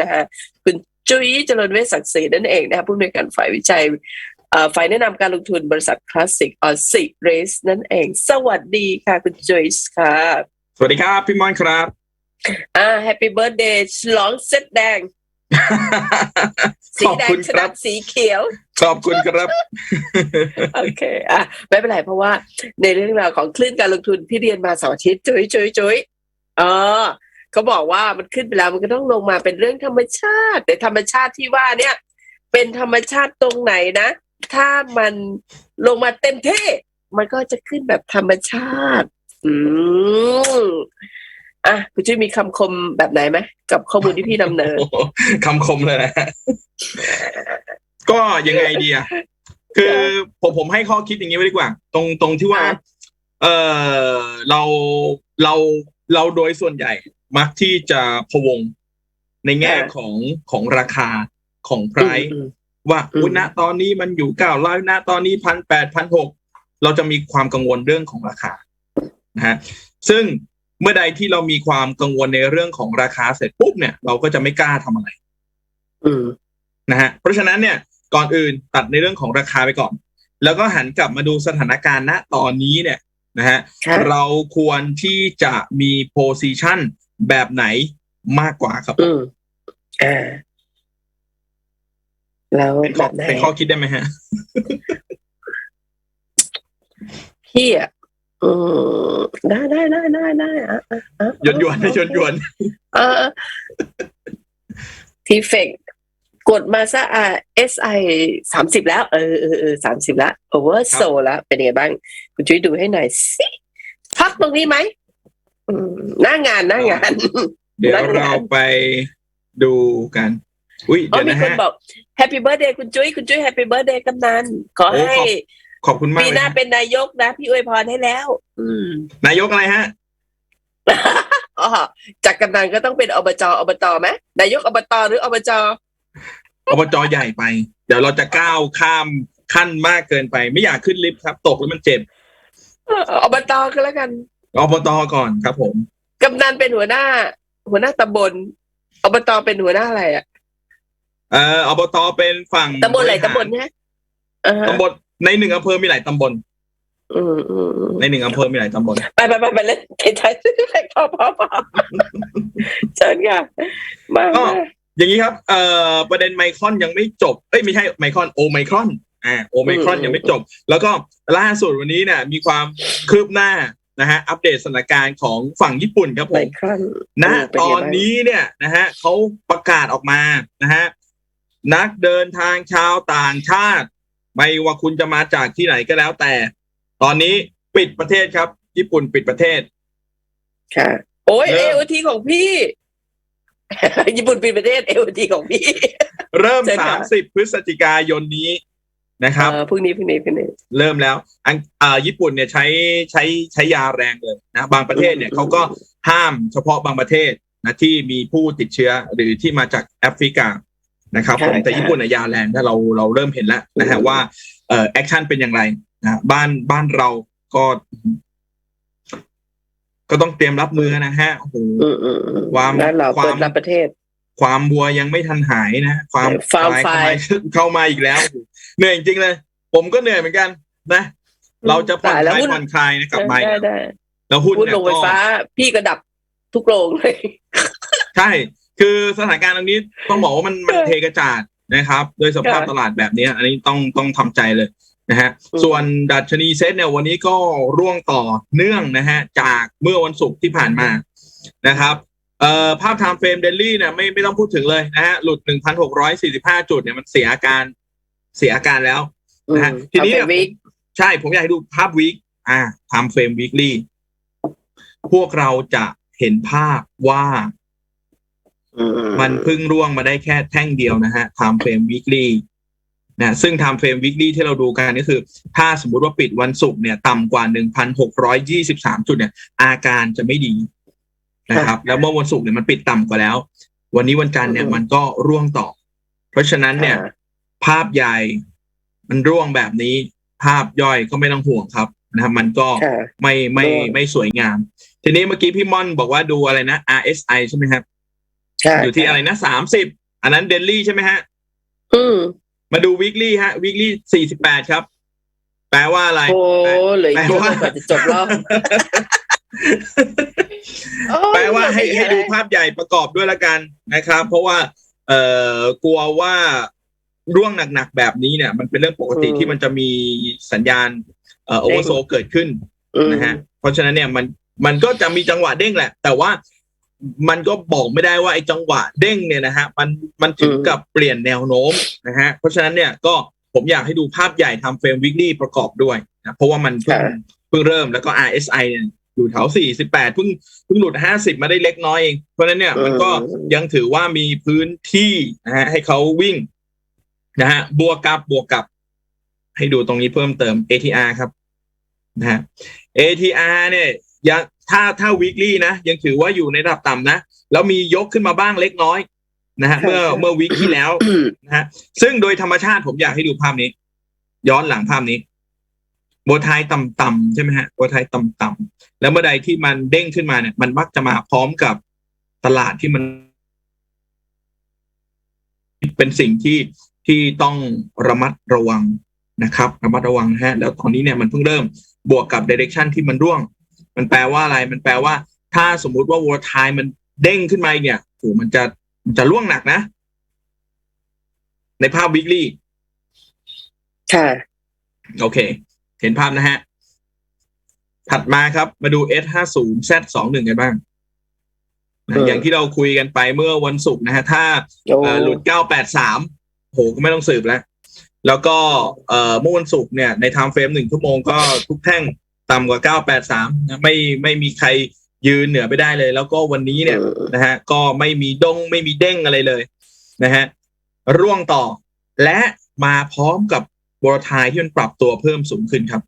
นะฮะคุณจุ้ยเจริญเวชศักดิ์ศรีนั่นเองนะคะผู้อำนวยการฝ่ายวิจัยเอ่อฝ่ายแนะนำการลงทุนบริษัทคลาสสิกออสิเรสนั่นเอง สวัสดีค่ะ คุณจุ้ยค่ะ สวัสดีครับ พี่มอนครับอ่าแฮปปี้เบิร์ดเดย์ฉลองเซ็ตแดงสีขอบแดคุงณชครันะบสีเขียว ขอบคุณครับ โอเค อะ ไม่เป็นไรเพราะว่า ในเรื่องราวของคลื่นการลงทุนที่เรียนมาเสาร์อาทิตย์จุ้ยจุ้ยจุ้ยเออ เขาบอกว่ามันขึ้นไปแล้วมันก็ต้องลงมาเป็นเรื่องธรรมชาติ แต่ธรรมชาติที่ว่าเนี่ย เป็นธรรมชาติตรงไหนนะ ถ้ามันลงมาเต็มที่มันก็จะขึ้นแบบธรรมชาติ อืมอะคุณจุ้ยมีคำคมแบบไหนไหมกับข้อมูลที่พี่นำเสนอโอ้โหคำคมเลยนะก็ยังไงดีอะคือผมผมให้ข้อคิดอย่างนี้ไว้ดีกว่า ตรงตรงที่ว่าค่ะเออเราเราเราโดยส่วนใหญ่ มักที่จะพะวงในแง่ของของราคาของไพรอืมว่าอืมอุณตอนนี้มันอยู่เก้าร้อยณตอนนี้พันแปดพันหกเราจะมีความกังวลเรื่องของราคานะฮะซึ่งเมื่อใดที่เรามีความกังวลในเรื่องของราคาเสร็จปุ๊บเนี่ย เราก็จะไม่กล้าทำอะไรอืมนะฮะเพราะฉะนั้นเนี่ย ก่อนอื่นตัดในเรื่องของราคาไปก่อน แล้วก็หันกลับมาดูสถานการณ์ณตอนนี้เนี่ยนะฮะค่ะเราควรที่จะมีโพซิชัน แบบไหนมากกว่าครับอืมอ่าแล้วเป็นแบข้อบไหนเป็นข้อคิดได้ไหมฮะ พี่อะอืมได้ได้ได้ได้ได้อะอะอะหยวนหยวนหยวนหยวนเออทีเฟกกดมาซะอะ SI สามสิบแล้ว เออเออเออสามสิบแล้วโอเวอร์โซแล้วเป็นยังไงบ้าง คุณช่วยดูให้หน่อยสิพักตรงนี้ไหมอืม หน้างานหน้างาน เดี๋ยวนั่นไงเราไปดูกัน อุ้ยอ๋อเดี๋ยวมีนะคนฮะบอกแฮปปี้เบิร์ดเดย์คุณจุ้ยคุณจุ้ยแฮปปี้เบิร์ดเดย์กำนันขอโอ้ให้ขอบขอบคุณมากปีเลยหน้าฮะเป็นนายกนะ พี่อวยพรให้แล้ว อืม นายกอะไรฮะอ๋อจากกำนันก็ต้องเป็นอบจอบตไหมนายกอบตหรืออบจอบจใหญ่ไป เดี๋ยวเราจะก้าวข้ามขั้นมากเกินไป ไม่อยากขึ้นลิฟต์ครับ ตกแล้วมันเจ็บเอ่ออบตก็แล้วกัน อบตก่อนครับ ผม กำนันเป็นหัวหน้า หัวหน้าตำบลอบตเป็นหัวหน้าอะไรอะเอ่ออบตเป็นฝั่งตำบลอะไรริหารตำบลเนี่ยอ่าฮะตำบลในหนึ่งอำเภอมีหลายตำบล อืมอืมอืมในหนึ่งอำเภอมีหลายตำบล ไปไปไปไปเล่นไอ้ไทยพอพอพอเชิญค่ะมาก็ มาอย่างนี้ครับเอ่อประเด็นไมครอนยังไม่จบเอ้ยไม่ใช่ไมครอนโอไมครอนอ่าโอไมครอนยังไม่จบ แล้วก็ล่าสุดวันนี้เนี่ยมีความคืบหน้า นะฮะอัปเดตสถานการณ์ของฝั่งญี่ปุ่นครับผไมมครอนณเเป็ตไงอนบ้างนี้เนี่ยนะฮะเขาประกาศออกมานะฮะนักเดินทางชาวต่างชาติไม่ว่าคุณจะมาจากที่ไหนก็แล้วแต่ ตอนนี้ปิดประเทศครับ ญี่ปุ่นปิดประเทศค่ะโอ้ยเริ่เอมโอทีของพี่ ญี่ปุ่นปิดประเทศเอโอทีของพี่ เริ่มเชิญค่ะ30พฤศจิกายนนี้ นะครับเออพรุ่งนี้พรุ่งนี้พรุ่งนี้เริ่มแล้วอังอ่าญี่ปุ่นเนี่ยใช้ใช้ใช้ยาแรงเลยนะบางประเทศเนี่ยอืมเขาก็ห้ามเฉพาะบางประเทศนะที่มีผู้ติดเชื้อหรือที่มาจากแอฟริกานะครับผมแต่ญี่ปุ่นเนี่ยยาแรงถ้าเราเราเริ่มเห็นแล้วนะฮะว่าเอ่อแอคชั่นเป็นอย่างไรนะบ้านบ้านเราก็ ก็ต้องเตรียมรับมือนะฮะโอ้โหอืมอืมอืมความแล้วเราความเปิดรับประเทศ ความวัวยังไม่ทันหายนะความฟาร์มควายไฟเข้ามาเข้ามาอีกแล้ว เหนื่อยจริงๆเลย ผมก็เหนื่อยเหมือนกันนะ เราจะผ่อนตายคแล้วลายหุ้นผ่อนคลายนะกลับมาอีกได้แล้วได้แล้วหุ้นหุ้นเนี่ยโรงไฟก็ฟ้า พี่ก็ดับทุกโรงเลย ใช่ คือสถานการณ์ตรงนี้ต้องบอกว่ามันมันเออเทกระจาดนะครับ โดยสภาพค่ะตลาดแบบนี้อันนี้ต้องต้องทำใจเลยนะฮะอืมส่วนดัชนีเซ็ตเนี่ยวันนี้ก็ร่วงต่อเนื่องนะฮะจากเมื่อวันศุกร์ที่ผ่านมานะครับเอ่อภาพ time frame daily เนี่ยไม่ไม่ต้องพูดถึงเลยนะฮะหลุด 1,645 จุดเนี่ยมันเสียอาการ เสียอาการแล้วนะฮะอืมทีนี้เอาเป็เนี่ยวิกใช่ผมอยากให้ดูภาพวีคอ่า time frame weekly พวกเราจะเห็นภาพว่ามันเพิ่งร่วงมาได้แค่แท่งเดียวนะฮะ time frame weekly นะซึ่ง time frame weekly ที่เราดูกันก็คือ ถ้าสมมุติว่าปิดวันศุกร์เนี่ย ต่ำกว่า1,623จุดเนี่ย อาการจะไม่ดีนะครับ แล้วเมื่อวันศุกร์เนี่ยมันปิดต่ำกว่าแล้ว วันนี้วันจันทร์เนี่ยอืมมันก็ร่วงต่อ เพราะฉะนั้นเนี่ยอ่า ภาพใหญ่ มันร่วงแบบนี้ ภาพย่อยก็ไม่ต้องห่วงครับนะครับ มันก็ค่ะไม่ไม่ร่วงไม่สวยงาม ทีนี้เมื่อกี้พี่ม่อนบอกว่าดูอะไรนะ RSI ใช่ไหมครับใช่อยู่ที่อะไรนะสามสิบอันนั้นเดลี่ใช่ไหมฮะอืมมาดูวีคลี่ฮะวีคลี่สี่สิบแปดครับ แปลว่าอะไร โอ้เหลืออีกเยอะแปลว่ากว่าจะจบรอบโอ้ยแปลว่าให้เหลืออีกให้ดูภาพใหญ่ประกอบด้วยละกันนะครับ เพราะว่า เอ่อกลัวว่า ร่วงหนักๆแบบนี้เนี่ย มันเป็นเรื่องปกติที่มันจะมีสัญญาณเอ่อโอเวอร์โซเกิดขึ้นอืมนะฮะเพราะฉะนั้นเนี่ยมันมันก็จะมีจังหวะเด้งแหละ แต่ว่ามันก็บอกไม่ได้ว่าไอ้จังหวะเด้งเนี่ยนะฮะมันมันถึงกับเปลี่ยนแนวโน้มนะฮะเพราะฉะนั้นเนี่ยก็ผมอยากให้ดูภาพใหญ่ทำเฟรมวิกฤตประกอบด้วยนะเพราะว่ามันเพิ่งเพิ่งเริ่มแล้วก็ RSI เนี่ยอยู่แถว48เพิ่งเพิ่งหลุด50มาได้เล็กน้อยเอง เพราะฉะนั้นเนี่ยมันก็ยังถือว่ามีพื้นที่นะฮะให้เขาวิ่ง นะฮะบวกกับบวกกับ ให้ดูตรงนี้เพิ่มเติม ATR ครับนะฮะ ATR เนี่ยยังถ้าถ้า weekly นะ ยังถือว่าอยู่ในระดับต่ำนะ แล้วมียกขึ้นมาบ้างเล็กน้อยนะฮะเมื่อเมื่อวีคที่แล้วอืมนะฮะซึ่งโดยธรรมชาติผมอยากให้ดูภาพนี้ ย้อนหลังภาพนี้โบวไทยต่ำๆใช่ไหมฮะโบวไทยต่ำๆแล้วเมื่อใดที่มันเด้งขึ้นมาเนี่ย มันมักจะมาพร้อมกับตลาดที่มัน เป็นสิ่งที่ ที่ต้องระมัดระวังนะครับ ระมัดระวังนะฮะแล้วตอนนี้เนี่ยมันเพิ่งเริ่มบวกกับ direction ที่มันร่วง มันแปลว่าอะไรมันแปลว่า ถ้าสมมุติว่าวัวไทยมันเด้งขึ้นมาอีกเนี่ยโหมันจะมันจะร่วงหนักนะ ในภาพวิกฤตค่ะโอเค เห็นภาพนะฮะ ถัดมาครับมาดู S50 Z21 กันบ้างนะเออออย่างที่เราคุยกันไปเมื่อวันศุกร์นะฮะ ถ้าโอ้เอ่อหลุด 983 โหก็ไม่ต้องสืบแล้ว แล้วก็เอ่อเมื่อวันศุกร์เนี่ยในไทม์เฟรมหนึ่งชั่วโมงก็ทุกแท่งต่ำกว่า 983นะไม่ไม่มีใครยืนเหนือไปได้เลย แล้วก็วันนี้เนี่ยอืมนะฮะก็ไม่มีดงไม่มีเด้งอะไรเลยนะฮะร่วงต่อ และมาพร้อมกับบัวทายที่มันปรับตัวเพิ่มสูงขึ้นครับ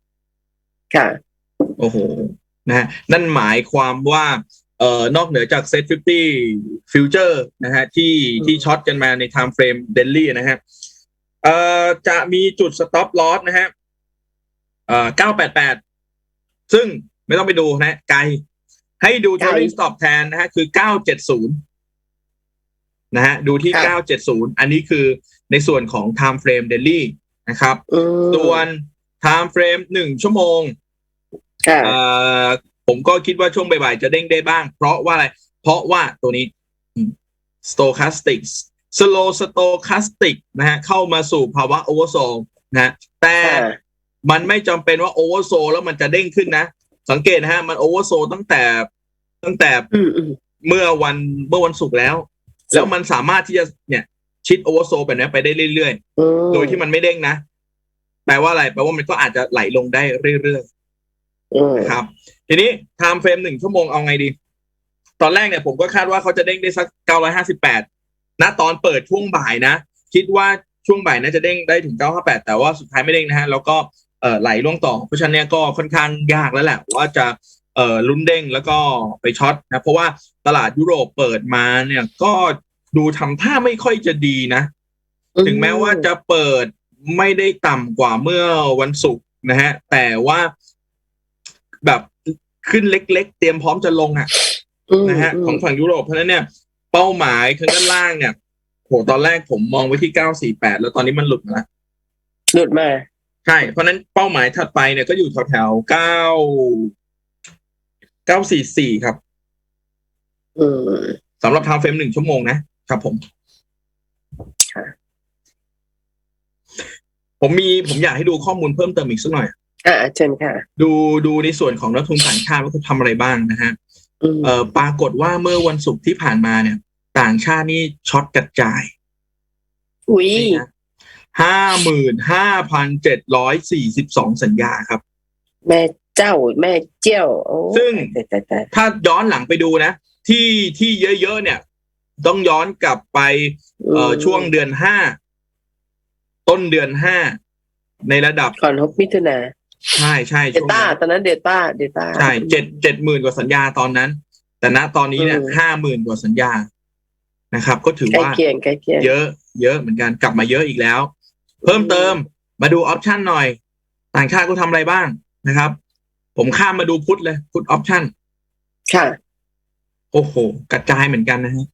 ค่ะ โอ้โหนะฮะนั่นหมายความว่า เอ่อนอกเหนือจากเซ็ต50ฟิวเจอร์นะฮะที่อืมที่ช็อตกันมาในไทม์เฟรมเดลี่นะฮะเอ่อจะมีจุดสต็อปลอสนะฮะเอ่อ988 ซึ่งไม่ต้องไปดูนะไกล ให้ดูไกล trailing stop แทนนะฮะคือ 970 นะฮะดูที่ค่ะ970 อันนี้คือในส่วนของ time frame daily นะครับอืมส่วน time frame หนึ่งชั่วโมงค่ะเอ่อ ผมก็คิดว่าช่วงบ่ายๆจะเด้งได้บ้าง เพราะว่าอะไร เพราะว่าตัวนี้ stochastic slow stochastic นะฮะเข้ามาสู่ภาวะ oversold นะฮะแต่ค่ะมันไม่จำเป็นว่า oversold แล้วมันจะเด้งขึ้นนะ สังเกตนะฮะมัน oversold ตั้งแต่ตั้งแต่อืมอืมเมื่อวันเมื่อวันศุกร์แล้ว แล้วมันสามารถที่จะเนี่ย ชิด oversold แบบนี้ไปได้เรื่อยๆอืมโดยที่มันไม่เด้งนะ แปลว่าอะไร แปลว่ามันก็อาจจะไหลลงได้เรื่อยอืมๆ นะครับ ทีนี้ time frame หนึ่งชั่วโมงเอาไงดี ตอนแรกเนี่ยผมก็คาดว่าเขาจะเด้งได้สัก958ณตอนเปิดช่วงบ่ายนะ คิดว่าช่วงบ่ายน่าจะเด้งได้ถึง958แต่ว่าสุดท้ายไม่เด้งนะฮะ แล้วก็เอ่อไหลล่วงต่อ เพราะฉะนั้นเนี่ยก็ค่อนข้างยากแล้วแหละว่าจะเอ่อลุ้นเด้งแล้วก็ไปช็อตนะ เพราะว่าตลาดยุโรปเปิดมาเนี่ยก็ดูทำท่าไม่ค่อยจะดีนะ ถึงแม้ว่าจะเปิดไม่ได้ต่ำกว่าเมื่อวันศุกร์นะฮะ แต่ว่า แบบขึ้นเล็ก ๆ เตรียมพร้อมจะลงอะมนะฮะมของฝั่งยุโรปเพราะฉะนั้นเนี่ย เป้าหมายคือด้านล่างเนี่ยโหตอนแรกผมมองไว้ที่เก้าสี่แปดแล้วตอนนี้มันหลุดมาแล้วหลุดมาใช่เพราะฉะนั้นเป้าหมายถัดไปเนี่ยก็อยู่แถวๆเก้าเก้าสี่สี่ครับอืมสำหรับทางเฟรมหนึ่งชั่วโมงนะครับผมค่ะผมมีผมอยากให้ดูข้อมูลเพิ่มเติมอีกสักหน่อย อ่าเชิญค่ะ ดูดูในส่วนของนักทุนต่างชาติว่าเขาทำอะไรบ้างนะฮะอืมเอ่อปรากฏว่าเมื่อวันศุกร์ที่ผ่านมาเนี่ย ต่างชาตินี่ช็อตกระจายอุ้ยห้าหมื่นห้าพันเจ็ดร้อยสี่สิบสองสัญญาครับ แม่เจ้าแม่เจ้าโอ้ซึ่งแต่แต่แต่ถ้าย้อนหลังไปดูนะ ที่ที่เยอะๆเนี่ย ต้องย้อนกลับไปเอ่อช่วงเดือนห้าต้นเดือนห้าในระดับก่อนฮบมิถุนา ใช่ใช่เดช่วงต้านั้นตอนนั้นเดต้าเดต้า ใช่เจ็ดเจ็ดหมื่นกว่าสัญญาตอนนั้น แต่ณตอนนี้เนี่ยอืม ห้าหมื่นกว่าสัญญานะครับ ก็ถือใกล้ว่า เคียงใกล้เคียง เยอะเยอะเหมือนกันกลับมาเยอะอีกแล้ว เพิ่มเติมมาดูออปชันหน่อย ต่างชาติเขาทำอะไรบ้างนะครับ ผมข้ามมาดูพุทธเลยพุทธออปชันค่ะ โอ้โห กระจายเหมือนกันนะฮะ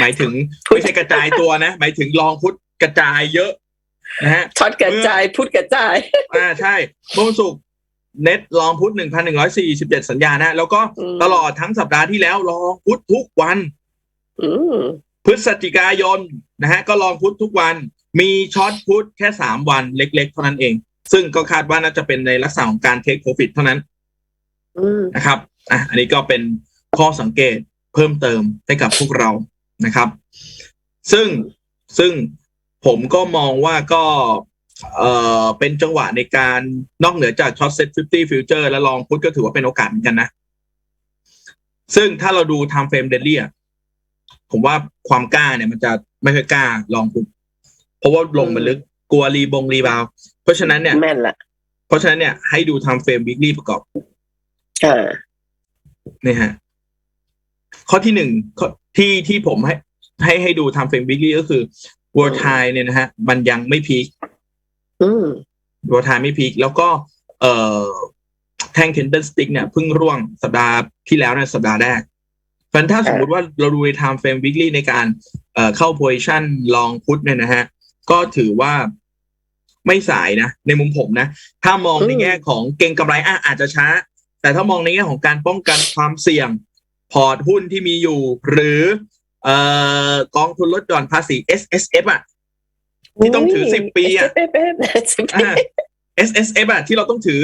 หมายถึงไม่ใช่กระจายตัวนะ หมายถึงลองพุทธกระจายเยอะ นะฮะช็อตกระจายพูดกระจาย อ่าใช่เมื่อวันศุกร์เน็ตลองพุทธหนึ่งพันหนึ่งร้อยสี่สิบเจ็ดสัญญานะ แล้วก็อืม ตลอดทั้งสัปดาห์ที่แล้วลองพุทธทุกวัน อืมพฤศจิกายนนะฮะก็ลองพุทธทุกวัน มีช็อตพุทธแค่สามวันเล็ก ๆ เท่านั้นเอง ซึ่งก็คาดว่าน่าจะเป็นในลักษณะของการเทคโปรฟิตเท่านั้นอืมนะครับอะอันนี้ก็เป็นข้อสังเกตเพิ่มเติมให้กับพวกเรานะครับ ซึ่งซึ่ง ผมก็มองว่าก็เอ่อเป็นจังหวะในการนอกเหนือจากช็อตเซ็ต50ฟิวเจอร์และลองพุทธก็ถือว่าเป็นโอกาสเหมือนกันนะ ซึ่งถ้าเราดู time frame daily อะผมว่าความกล้าเนี่ยมันจะไม่ค่อยกล้าลองพุทธเพราะว่าลงมันลึกกลัวรีบงรีบาวด์เพราะฉะนั้นเนี่ยแม่นละเพราะฉะนั้นเนี่ยให้ดู time frame weekly ประกอบอ่านี่ฮะ ข้อที่หนึ่งข้อที่ที่ผมให้ให้ให้ดูทำเฟรมวิกฤก็คือ World Time เนี่ยนะฮะมันยังไม่พีคอืม World Time ไม่พีคแล้วก็เอ่อแท่งเทนเดนสติ๊กเนี่ยเพิ่งร่วงสัปดาห์ที่แล้วเนี่ยสัปดาห์แรกเพราะฉะนั้นถ้าสมมติว่าเราดูใน time frame weekly ในการเอ่อเข้า position ลองพุทเนี่ยนะฮะ ก็ถือว่าไม่สายนะ ในมุมผมนะ ถ้ามองในแง่ของเก่งกำไรอะอาจจะช้า แต่ถ้ามองในแง่ของการป้องกันความเสี่ยง พอร์ตหุ้นที่มีอยู่ หรือ เอ่อกองทุนลดหย่อนภาษี S S F อะที่ต้องถือ10ปีอะเป๊ะๆสิบปีอ่า S S F อะที่เราต้องถือ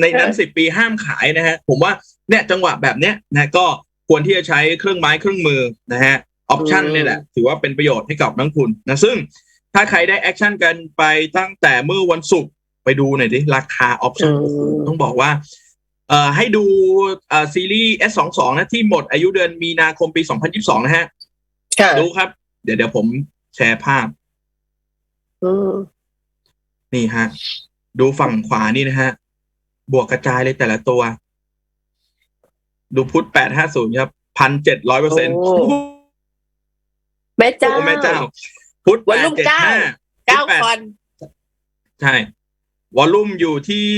ในนั้นสิบปีห้ามขายนะฮะ ผมว่าเนี่ยจังหวะแบบเนี้ยนะก็ควรที่จะใช้เครื่องไม้เครื่องมือนะฮะออปชันอืมเนี่ยแหละถือว่าเป็นประโยชน์ให้กับนักทุนนะซึ่งถ้าใครได้แอคชั่นกันไปตั้งแต่เมื่อวันศุกร์ไปดูหน่อยดิราคาออปอืชั่นมต้องบอกว่าเอ่อให้ดูเอ่อซีรีส์ S22 นะที่หมดอายุเดือนมีนาคมปี 2022 นะฮะ ค่ะดูครับ เดี๋ยวเดี๋ยวผมแชร์ภาพ อืมนี่ฮะ ดูฝั่งขวานี่นะฮะ บวกกระจายเลยแต่ละตัว ดูพุทธ850ครับพันเจ็ดร้อยเปอร์เซ็นต์โอ้แม่เจ้า โอ้แม่เจ้า พุทธวันรุ่งเก้า875เก้าพุทธคอนใช่ วอลลุ่มอยู่ที่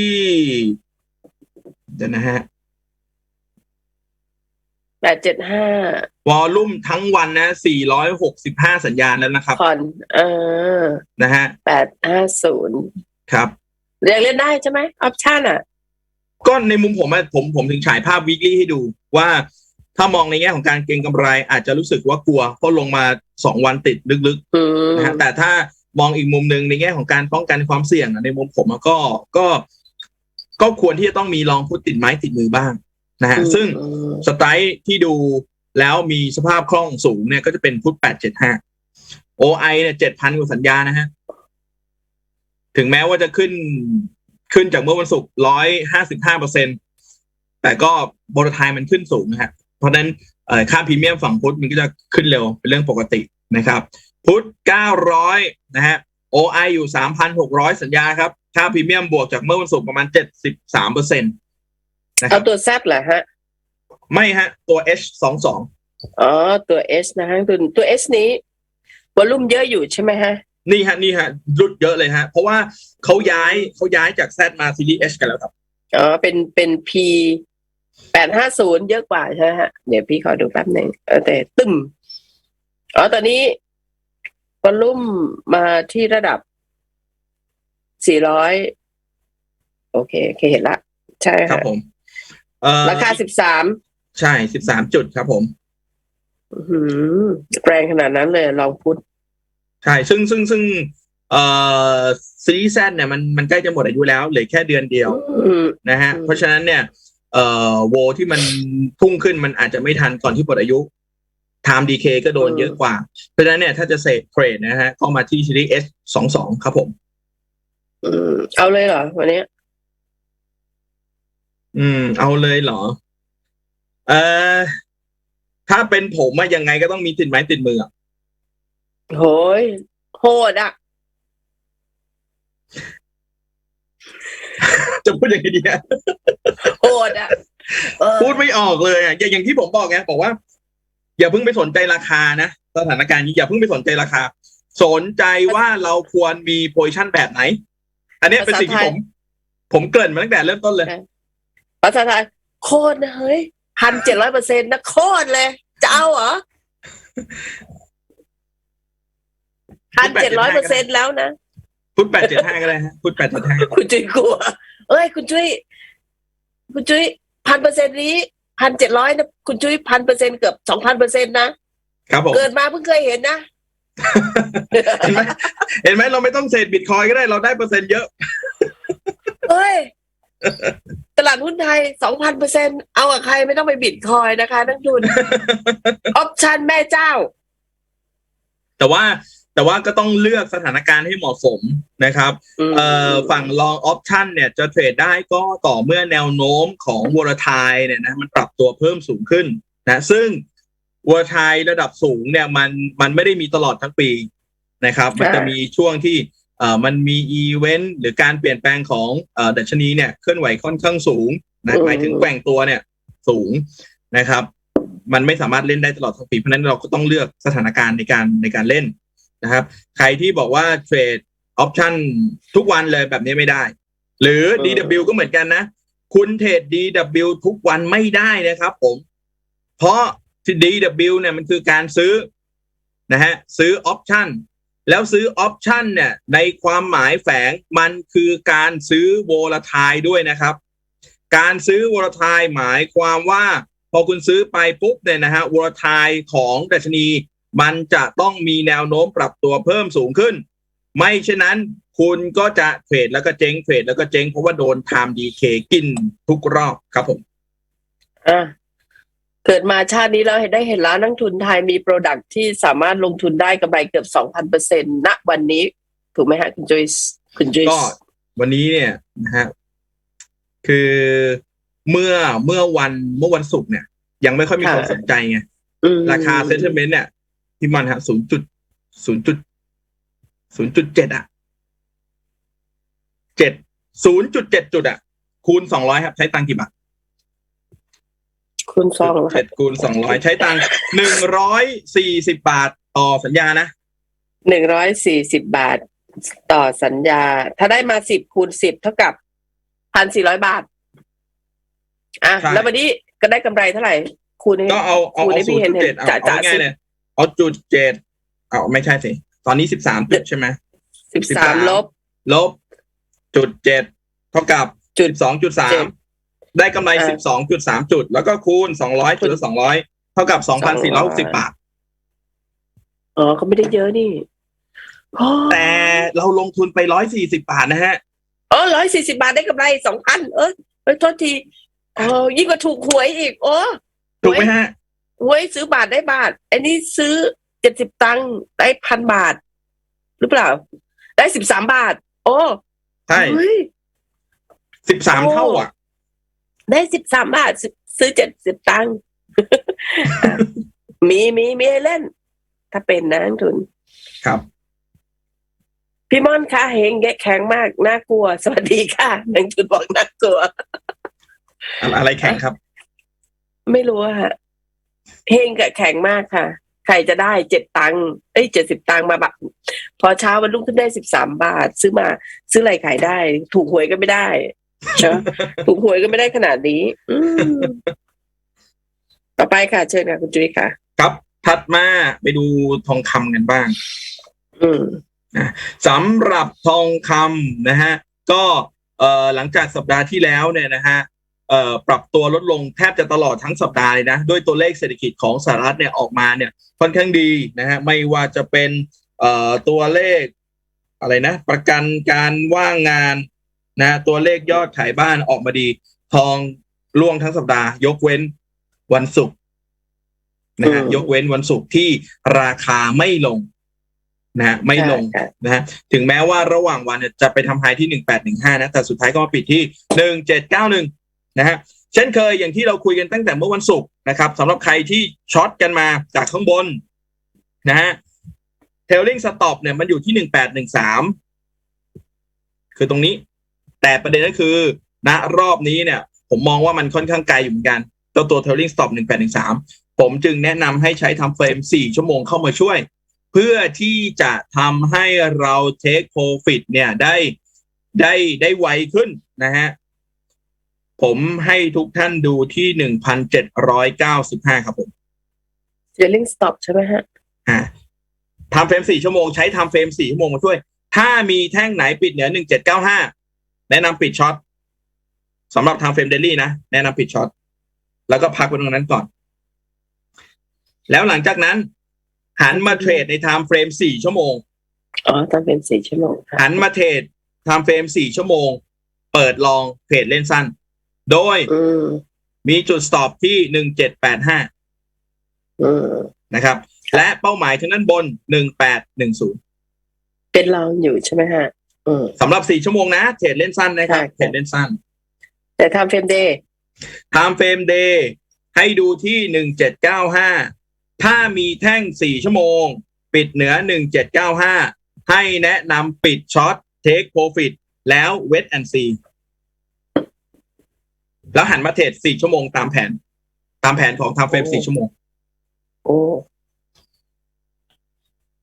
เดี๋ยวนะฮะ แปดเจ็ดห้าวอลลุ่มทั้งวันนะ465สัญญาณแล้วนะครับคอนเออนะฮะแปดห้าศูนย์ครับเรียกเล่นได้ใช่ไหมออปชั่นอะ ก็ในมุมผมอะผมผมถึงฉายภาพวีคลี่ให้ดูว่าถ้ามองในแง่ของการเก็งกำไร อาจจะรู้สึกว่ากลัวเพราะลงมาสองวันติดลึกอืมๆนะฮะแต่ถ้ามองอีกมุมหนึ่งในแง่ของการป้องกันความเสี่ยงอะในมุมผมอะก็ก็ ก็ควรที่จะต้องมีลองพุทติดไม้ติดมือบ้าง นะฮะซึ่งอืมสไตล์ที่ดูแล้วมีสภาพคล่องสูงเนี่ยก็จะเป็นพุทแปดเจ็ดห้าโอไอเนี่ยเจ็ดพันกว่าสัญญานะฮะ ถึงแม้ว่าจะขึ้นขึ้นจากเมื่อวันศุกร์ร้อยห้าสิบห้าเปอร์เซ็นแต่ก็บรไทยมันขึ้นสูงนะฮะ เพราะฉะนั้นเอ่อค่าพรีเมียมฝั่งพุทธมันก็จะขึ้นเร็วเป็นเรื่องปกตินะครับ พุทธเก้าร้อยนะฮะ OI อยู่สามพันหกร้อยสัญญาครับ ค่าพรีเมียมบวกจากเมื่อวันศุกร์ประมาณเจ็ดสิบสามเปอร์เซ็นต นะคเอารับตัวแซดเหรอฮะ ไม่ฮะ ตัว H สองสองอ๋อ ตัว S นะฮะตัวตัว S นี้วอลลุ่มเยอะอยู่ใช่ไหมฮะ นี่ฮะนี่ฮะรุดเยอะเลยฮะ เพราะว่าเขาย้ายเขาย้ายจาก Z มาซีรีส์ H กันแล้วครับอ๋อ เป็นเป็น P แปดห้าศูนย์เยอะกว่าใช่ไหมฮะ เดี๋ยวพี่ขอดูแป๊บหนึ่งเออแต่ตึมอ๋อ ตอนนี้วอลลุ่มมาที่ระดับสี่ร้อยโอเคโอเคเห็นละ ใช่ครับค่ะผม เอ่อราคาสิบสามใช่สิบสามจุดครับผมแรงขนาดนั้นเลยลองพูดใช่ซึ่งซึ่งซึ่งเอ่อซีรีส์ Z เนี่ยมันมันใกล้จะหมดอายุแล้วเหลือแค่เดือนเดียวอืมนะฮะอืมเพราะฉะนั้นเนี่ยเอ่อโวที่มันพุ่งขึ้นมันอาจจะไม่ทันก่อนที่หมดอายุ Time DK ก็โดนเยอะกว่า เพราะฉะนั้นเนี่ยถ้าจะเสพเทรดนะฮะก็มาที่ซีรีส์ S สองสองครับผมอืมเอาเลยเหรอวันนี้ อืม เอาเลยเหรอ เออถ้าเป็นผมอะยังไงก็ต้องมีติดไม้ติดมืออะโหยโหดอะ จะพูดยังไงดีอะโหดอะเออพูดไม่ออกเลยอะอย่างอย่างที่ผมบอกไงบอกว่า อย่าเพิ่งไปสนใจราคานะสถานการณ์นี้อย่าเพิ่งไปสนใจราคา สนใจว่าเราควรมีโพ i ชั่นแบบไหน อันเนี้ยเป็นสิ่งที่ผม ผมเกริ่นมาตั้งแต่เริ่มต้นเลย ภาษาไทยโคตรนะเฮ้ยพันเจ็ดร้อยเปอร์เซ็นต์นะโคตรเลย จะเอาเหรอพันเจ็ดร้อยเปอร์เซ็นแล้วนะพุทแปดเจ็ดห้าก็ได้ฮะพุทแปดเจ็ดห้าคุณจุ้ยกลัว เอ้ย คุณจุ้ยคุณจุ้ยพันเปอร์เซ็นนี้พันเจ็ดร้อยนะคุณจุ้ยพันเปอร์เซ็นเกือบสองพันเปอร์เซ็นนะครับผมเกิดมาเพิ่งเคยเห็นนะเห็นไหมเห็นไหมเราไม่ต้องเทรดบิตคอยก็ได้เราได้เปอร์เซ็นต์เยอะเอ้ย ตลาดหุ้นไทยสองพันเปอร์เซ็นเอากับใครไม่ต้องไปบิตคอยนะคะนักทุน ออปชันแม่เจ้า แต่ว่าแต่ว่าก็ต้องเลือกสถานการณ์ให้เหมาะสมนะครับเอ่อฝั่งลองออปชันเนี่ยจะเทรดได้ก็ต่อเมื่อแนวโน้มของวอลทายเนี่ยนะมันปรับตัวเพิ่มสูงขึ้นนะซึ่งวอลทายระดับสูงเนี่ยมันมันไม่ได้มีตลอดทั้งปีนะครับ มันจะมีช่วงที่เอ่อ มันมีอีเวนต์หรือการเปลี่ยนแปลงของเอ่อดัชนีเนี่ยเคลื่อนไหวค่อนข้างสูงนะอืมหมายถึงแกว่งตัวเนี่ยสูงนะครับ มันไม่สามารถเล่นได้ตลอดทั้งปีเพราะฉะนั้นเราก็ต้องเลือกสถานการณ์ในการในการเล่นนะครับ ใครที่บอกว่าเทรดออปชันทุกวันเลยแบบนี้ไม่ได้ หรือเออ DW ก็เหมือนกันนะ คุณเทรด DW ทุกวันไม่ได้นะครับผม เพราะที่ DW เนี่ยมันคือการซื้อนะฮะซื้อออปชัน แล้วซื้อออปชันเนี่ยในความหมายแฝงมันคือการซื้อโวลทายด้วยนะครับ การซื้อโวลทายหมายความว่าพอคุณซื้อไปปุ๊บเนี่ยนะฮะโวลทายของดัชนี มันจะต้องมีแนวโน้มปรับตัวเพิ่มสูงขึ้น ไม่เช่นนั้นคุณก็จะเทรดแล้วก็เจ๊งเทรดแล้วก็เจ๊งเพราะว่าโดน time decay กินทุกรอบครับผมอะ เกิดมาชาตินี้เราเห็นได้เห็นแล้วนักทุนไทยมีโปรดักที่สามารถลงทุนได้กำไรเกือบสองพันเปอร์เซ็นณวันนี้ ถูกไหมฮะคุณจุยส์คุณจุยก็ส์วันนี้เนี่ยนะฮะคือเมื่อเมื่อวันเมื่อวันศุกร์เนี่ย ยังไม่ค่อยมีคนสนใจไงอืมราคาเซ็นเตอร์เมนต์เนี่ยพี่มันฮะศูนย์จุดศูนย์จุดศูนย์จุดเจ็ดอะเจ็ดศูนย์จุดเจ็ดจุดอะคูณสองร้อยครับ ใช้ตังค์กี่บาท คุณซองเหรอคเจ็รับดคูณสองร้อยใช้ตังค์หนึ่งร้อยสี่สิบบาทต่อสัญญานะ หนึ่งร้อยสี่สิบบาท ต่อสัญญา ถ้าได้มาสิบคูณสิบเท่ากับพันสี่ร้อยบาท อะ ใช่ แล้ววันนี้ก็ได้กำไรเท่าไหร่คูณนี้ก็เอาเอาคูณเอาให้ศูพี่นย์เห็นจุดเจ็ดเห็นเอาจ่าเอาจ่าง่ายสิเลยเอาจุดเจ็ดเอาไม่ใช่สิ ตอนนี้สิบสามจุดใช่ไหม สิบสามลบ ลบจุดเจ็ดเท่ากับจุด สิบสองจุดสาเจ็มด ได้กำไรอ่าสิบสองจุดสามจุด แล้วก็คูณสองร้อยจุดละสองร้อยเท่ากับสองพันสี่ร้อยหกสิบบาท อ๋อก็ไม่ได้เยอะนี่อ๋อแต่เราลงทุนไปร้อยสี่สิบาทนะฮะอ๋อร้อยสี่สิบาทได้กำไรสองพันเออเอยโทษทีอ๋อยิ่งกว่าถูกหวยอีก โอ้ถูกไหมฮะหวยซื้อบาทได้บาท อันนี้ซื้อเจ็ดสิบตังค์ได้พันบาท หรือเปล่า ได้สิบสามบาท โอ้ใช่เฮ้ยสิบสามโอ้เท่าอะ ได้สิบสามบาทซื้อซื้อเจ็ดสิบตังค์ มีมีมีให้เล่น ถ้าเป็นนะนักทุน ครับ พี่ม่อนคะเฮงแกะแข็งมาก น่ากลัว สวัสดีค่ะนังทุนบอกน่ากลัว อะไรแข่งครับ ไม่รู้อะฮะเฮงกับแข็งมากค่ะ ใครจะได้เจ็ดตังค์เอ้ยเจ็ดสิบตังค์มาแบบพอเช้าวันรุ่งขึ้นได้สิบสามบาท ซื้อมา ซื้ออะไรขายได้ ถูกหวยก็ไม่ได้เนอะ ถูกหวยก็ไม่ได้ขนาดนี้อืมต่อไปค่ะ เชิญค่ะคุณจุ้ยค่ะ ครับถัดมาไปดูทองคำกันบ้างอืมสำหรับทองคำนะฮะ ก็เอ่อหลังจากสัปดาห์ที่แล้วเนี่ยนะฮะเอ่อปรับตัวลดลงแทบจะตลอดทั้งสัปดาห์เลยนะด้วยตัวเลขเศรษฐกิจของสหรัฐเนี่ยออกมาเนี่ยค่อนข้างดีนะฮะไม่ว่าจะเป็นเอ่อตัวเลขอะไรนะ ประกันการว่างงาน นะ ตัวเลขยอดขายบ้านออกมาดี ทองล่วงทั้งสัปดาห์ ยกเว้นวันศุกร์นะฮะอืมยกเว้นวันศุกร์ที่ราคาไม่ลงนะฮะไม่ลงใช่นะฮะถึงแม้ว่าระหว่างวันเนี่ยจะไปทำไฮที่หนึ่งแปดหนึ่งห้านะ แต่สุดท้ายก็มาปิดที่หนึ่งเจ็ดเก้าหนึ่งนะฮะเช่นเคยอย่างที่เราคุยกันตั้งแต่เมื่อวันศุกร์นะครับสำหรับใครที่ช็อตกันมาจากข้างบนนะฮะเทลลิงสต็อปเนี่ยมันอยู่ที่หนึ่งแปดหนึ่งสามคือตรงนี้ แต่ประเด็นก็คือณรอบนี้เนี่ย ผมมองว่ามันค่อนข้างไกลอยู่เหมือนกันตัวตัวเทลลิงสต็อปหนึ่งแปดหนึ่งสามผมจึงแนะนำให้ใช้ทำเฟรมสี่ชั่วโมงเข้ามาช่วย เพื่อที่จะทำให้เราเทคโ r ฟิตเนี่ยได้ได้ได้ไวขึ้นนะฮะผมให้ทุกท่านดูที่หนึ่งพันเจ็ดร้อยเก้าสิบห้าครับผม trailing stop ใช่ไหมฮะอ่าทำเฟรมสี่ชั่วโมงใช้ทำเฟรมสี่ชั่วโมงมาช่วย ถ้ามีแท่งไหนปิดเหนือหนึ่งเจ็ดเก้าห้า แนะนำปิดช็อตสำหรับทำเฟรมเดลี่นะ แนะนำปิดช็อตแล้วก็พักไว้ตรงนั้นก่อน แล้วหลังจากนั้น หันมาเทรดในไทม์เฟรมสี่ชั่วโมงอ๋อตอนเป็นสี่ชั่วโมงค่ะหันมาเทรดไทม์เฟรมสี่ชั่วโมง เปิดลองเทรดเล่นสั้น โดยอืมมีจุดสต็อปที่หนึ่งเจ็ดแปดห้าอืมนะครับ และเป้าหมายทางด้านบนหนึ่งแปดหนึ่งศูนย์เป็นลองอยู่ใช่ไหมฮะ อืมสำหรับสี่ชั่วโมงนะเทรดเล่นสั้นนะครับใช่ เทรดเล่นสั้นแต่ทำเฟรมเดย์ time frame day ให้ดูที่หนึ่งเจ็ดเก้าห้าถ้ามีแท่งสี่ชั่วโมง ปิดเหนือหนึ่งเจ็ดเก้าห้าให้แนะนำปิดช็อต take profit แล้ว wait and see แล้วหันมาเทรดสี่ชั่วโมงตามแผน ตามแผนของ time frame สี่ชั่วโมง โอ้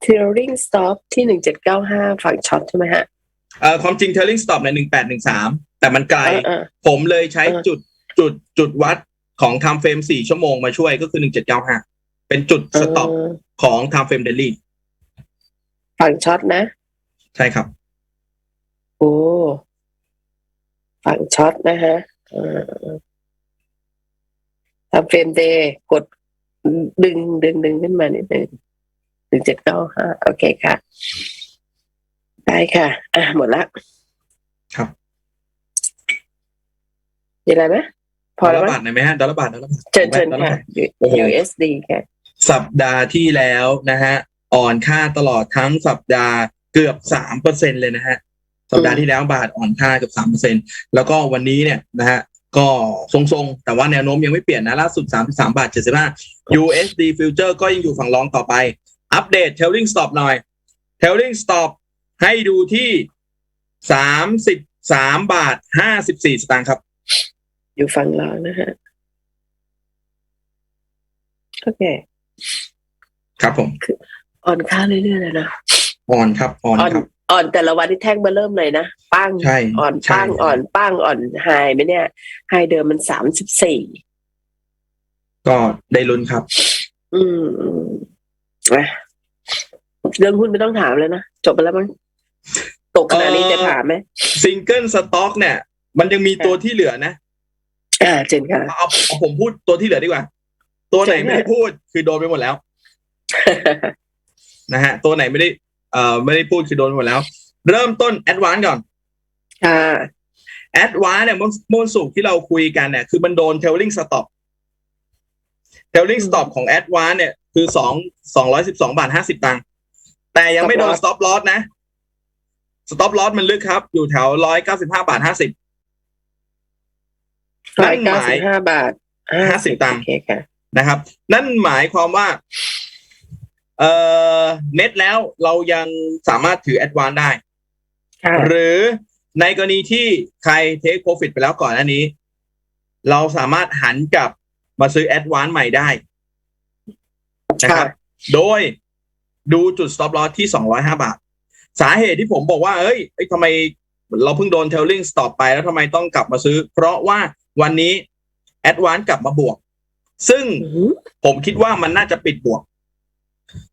trailing stop ที่หนึ่งเจ็ดเก้าห้าฝั่งช็อตใช่ไหมฮะ เอ่อความจริง trailing stop ในหนึ่งแปดหนึ่งสามแต่มันไกลเออเออผมเลยใช้เออจุดจุดจุดวัดของ time frame สี่ชั่วโมงมาช่วยก็คือหนึ่งเจ็ดเก้าห้าเป็นจุด stop เออของ time frame daily ฝั่งช็อตนะ ใช่ครับ โอ้ฝั่งช็อตนะฮะเออทำเฟรมเดย์กดดึงดึงดึงขึ้นมานิดนึงหนึ่งเจ็ดเก้าห้าโอเคค่ะ ได้ค่ะ อะ หมดละ ครับมีอะไรไหมพอดอลแล้วลาร์มั้บายทหน่อยไหมฮะดอลลาร์บาทดอลลาร์บาทเชิญเชิญดอลลาร์ค่ะ บาท โอ้โห USD ค่ะ สัปดาห์ที่แล้วนะฮะอ่อนค่าตลอดทั้งสัปดาห์เกือบสามเปอร์เซ็นเลยนะฮะสัปดาห์ที่แล้วบาทอ่อนค่าเกือบสามเปอร์เซ็นแล้วก็วันนี้เนี่ยนะฮะก็ทรงๆ แต่ว่าแนวโน้มยังไม่เปลี่ยนนะล่าสุดสามสามบาทเจ็ดสิบห้า USD future ก็ยังอยู่ฝั่งรองต่อไป อัปเดต trailing stop หน่อย trailing stop ให้ดูที่สามสิบสามบาทห้าสิบสี่สตางค์ครับ อยู่ฝั่งเรานะฮะโอเค ครับผมอ่อนค่าเรื่อยๆเลยนะอ่อนครับอ่อนอ่อนครับอ่อนแต่ละวันที่แท่งมาเริ่มเลยนะปั้งใช่อ่อนใช่ปั้งอ่อนปั้งอ่อนไฮไหมเนี่ยไฮเดิมมันสามสิบสี่ก็ได้ลุ้นครับ อืมอืมอะเรื่องหุ้นไม่ต้องถามเลยนะ จบไปแล้วมั้ง ตกขนาดนี้เอ่อจะถามไหมซิงเกิลสต็อกเนี่ย มันยังมีตัวที่เหลือนะอ่าเจนค่ะเอาเอาผมพูดตัวที่เหลือดีกว่า ตัวไหนใช่ไม่ได้พูดคือโดนไปหมดแล้วนะฮะ ตัวไหนไม่ได้ เอ่อไม่ได้พูดคือโดนไปหมดแล้ว เริ่มต้นแอดวานก่อนค่ะแอดวานเนี่ยเมื่อเมื่อวันศุกร์ที่เราคุยกันเนี่ยคือมันโดนเทลลิงสต็อปเทลลิงสต็อปของแอดวานเนี่ย คือสองสองร้อยสิบสองบาทห้าสิบตังค์แต่ยังไม่โดนสต็อปลอสนะ สต็อปลอสมันลึกครับ อยู่แถวร้อยเก้าสิบห้าบาทห้าสิบร้อยเก้าสิบห้าบาท50ตังค์โอเคค่ะนะครับ นั่นหมายความว่า เอ่อเน็ตแล้วเรายังสามารถถือแอดวานได้ค่ะหรือในกรณีที่ใครเทคโปรฟิตไปแล้วก่อนหน้านี้ เราสามารถหันกลับมาซื้อแอดวานใหม่ได้นะครับ โดยดูจุด stop loss ที่205บาท สาเหตุที่ผมบอกว่าเอ้ยเอ้ยทำไมเราเพิ่งโดน tailing stop ไปแล้วทำไมต้องกลับมาซื้อ เพราะว่าวันนี้ advance กลับมาบวก ซึ่งอืมผมคิดว่ามันน่าจะปิดบวก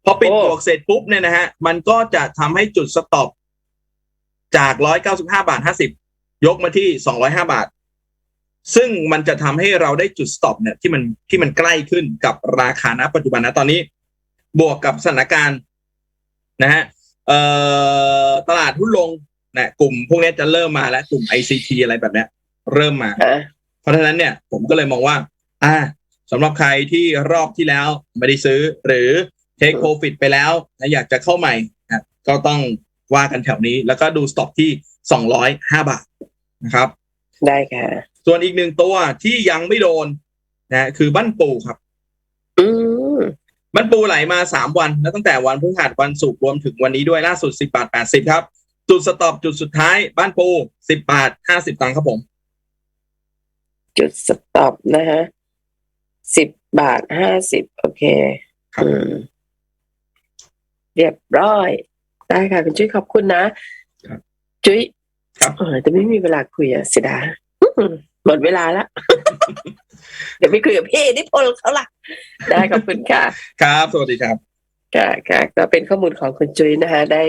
พอปิดโอ้บวกเสร็จปุ๊บเนี่ยนะฮะ มันก็จะทำให้จุดสต็อปจาก195บาท50ยกมาที่205บาท ซึ่งมันจะทำให้เราได้จุดสต็อปเนี่ยที่มันที่มันใกล้ขึ้นกับราคาณปัจจุบันนะตอนนี้ บวกกับสถานการณ์นะฮะ เอ่อตลาดหุ้นลงนะกลุ่มพวกนี้จะเริ่มมาแล้วกลุ่ม ICT อะไรแบบเนี้ย เริ่มมาอะเพราะฉะนั้นเนี่ยผมก็เลยมองว่า อ่าสำหรับใครที่รอบที่แล้วไม่ได้ซื้อ หรือ take profit ไปแล้วนะอยากจะเข้าใหม่นะก็ต้องว่ากันแถวนี้ แล้วก็ดู stop ที่ 205 บาทนะครับ ได้ค่ะ ส่วนอีกหนึ่งตัวที่ยังไม่โดนนะคือบ้านปูครับ อืม บ้านปูไหลมา 3 วัน แล้วตั้งแต่วันพฤหัสวันศุกร์รวมถึงวันนี้ด้วยล่าสุด 10บาท80 ครับ จุดสต็อปจุดสุดท้าย บ้านปู 10 บาท 50 ตังค์ครับผม จุดสต็อปนะฮะสิบบาทห้าสิบโอเคครับอืมเรียบร้อย ได้ค่ะ คุณจุ้ยขอบคุณนะครับจุ้ยครับเออแต่ไม่มีเวลาคุยอะเสียดายอืม หมดเวลาละเดี๋ยวไปคุยกับพี่นิพนธ์เขาล่ะได้ขอบคุณค่ะ ครับ สวัสดีครับ ค่ะค่ะก็เป็นข้อมูลของคุณจุ้ยนะคะได้